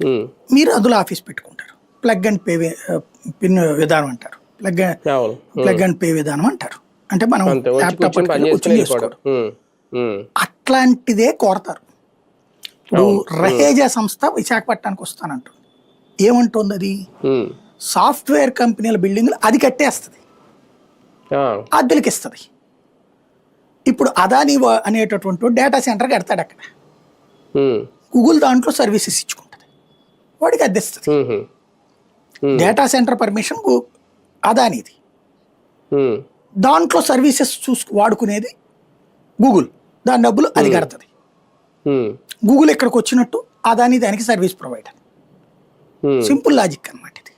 ఉమ్, మీరు అందులో ఆఫీస్ పెట్టుకుంటారు. ప్లగ్ అండ్ పే పిన్ విధానం అంటారు. ప్లగ్ అవును. ప్లగ్ అండ్ పే విధానం అంటారు. అంటే మనం ల్యాప్టాప్ ఉమ్, అట్లాంటిదే కోరతారు. ఇప్పుడు రహేజా సంస్థ విశాఖపట్నానికి వస్తానంటుంది. ఏమంటుంది అది సాఫ్ట్వేర్ కంపెనీల బిల్డింగ్లు అది కట్టేస్తుంది. అద్దెలకి ఇస్తుంది ఇప్పుడు అదాని అనేటటువంటి డేటా సెంటర్ కడతాడు అక్కడ గూగుల్ దాంట్లో సర్వీసెస్ ఇచ్చుకుంటుంది వాడికి అద్దెస్తుంది. డేటా సెంటర్ పర్మిషన్ అదానిది దాంట్లో సర్వీసెస్ చూసు వాడుకునేది గూగుల్ దాని డబ్బులు అది కడుతుంది. గూగుల్ ఇక్కడికి వచ్చినట్టు అదాని దానికి సర్వీస్ ప్రొవైడర్ సింపుల్ లాజిక్ అన్నమాట ఇది.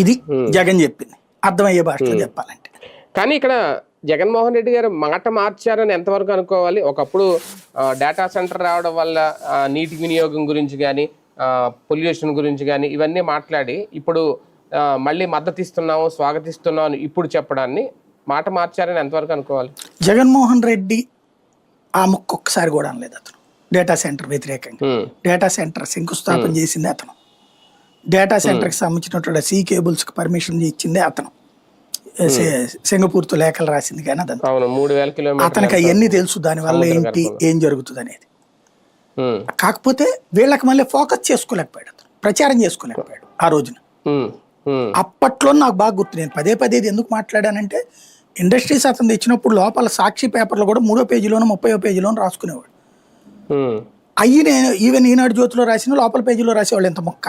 ఇది జగన్ చెప్పింది. అర్థమయ్యే భాషలో చెప్పాలంటే. కానీ ఇక్కడ జగన్మోహన్ రెడ్డి గారు మాట మార్చారని ఎంతవరకు అనుకోవాలి? ఒకప్పుడు డేటా సెంటర్ రావడం వల్ల నీటి వినియోగం గురించి కానీ పొల్యూషన్ గురించి కానీ ఇవన్నీ మాట్లాడి ఇప్పుడు మళ్ళీ మద్దతు ఇస్తున్నాము స్వాగతిస్తున్నాము అని ఇప్పుడు చెప్పడాన్ని మాట మార్చారని ఎంతవరకు అనుకోవాలి? జగన్మోహన్ రెడ్డి ఆ ముక్క ఒక్కసారి కూడా అనలేదు అతను. డేటా సెంటర్ వ్యతిరేకంగా. డేటా సెంటర్ శంకుస్థాపన చేసింది అతను. డేటా సెంటర్కి సంబంధించినటువంటి సి కేబుల్స్కి పర్మిషన్ ఇచ్చిందే అతను. సింగపూర్తో లేఖలు రాసింది కానీ మూడు వేల అతనికి అవన్నీ తెలుసు దానివల్ల ఏంటి ఏం జరుగుతుంది అనేది. కాకపోతే వీళ్ళకి మళ్ళీ ఫోకస్ చేసుకోలేకపోయాడు అతను. ప్రచారం చేసుకోలేకపోయాడు ఆ రోజున. అప్పట్లో నాకు బాగా గుర్తు నేను పదే పదే ఇది ఎందుకు మాట్లాడానంటే ఇండస్ట్రీస్ అతను తెచ్చినప్పుడు లోపల సాక్షి పేపర్లో కూడా మూడో పేజీలోనూ ముప్పయో పేజీలోనూ రాసుకునేవాడు. అయ్యి నేను ఈవెన్ ఈనాడు జ్యోతిలో రాసిన లోపల పేజీలో రాసేవాళ్ళు ఎంత మొక్క.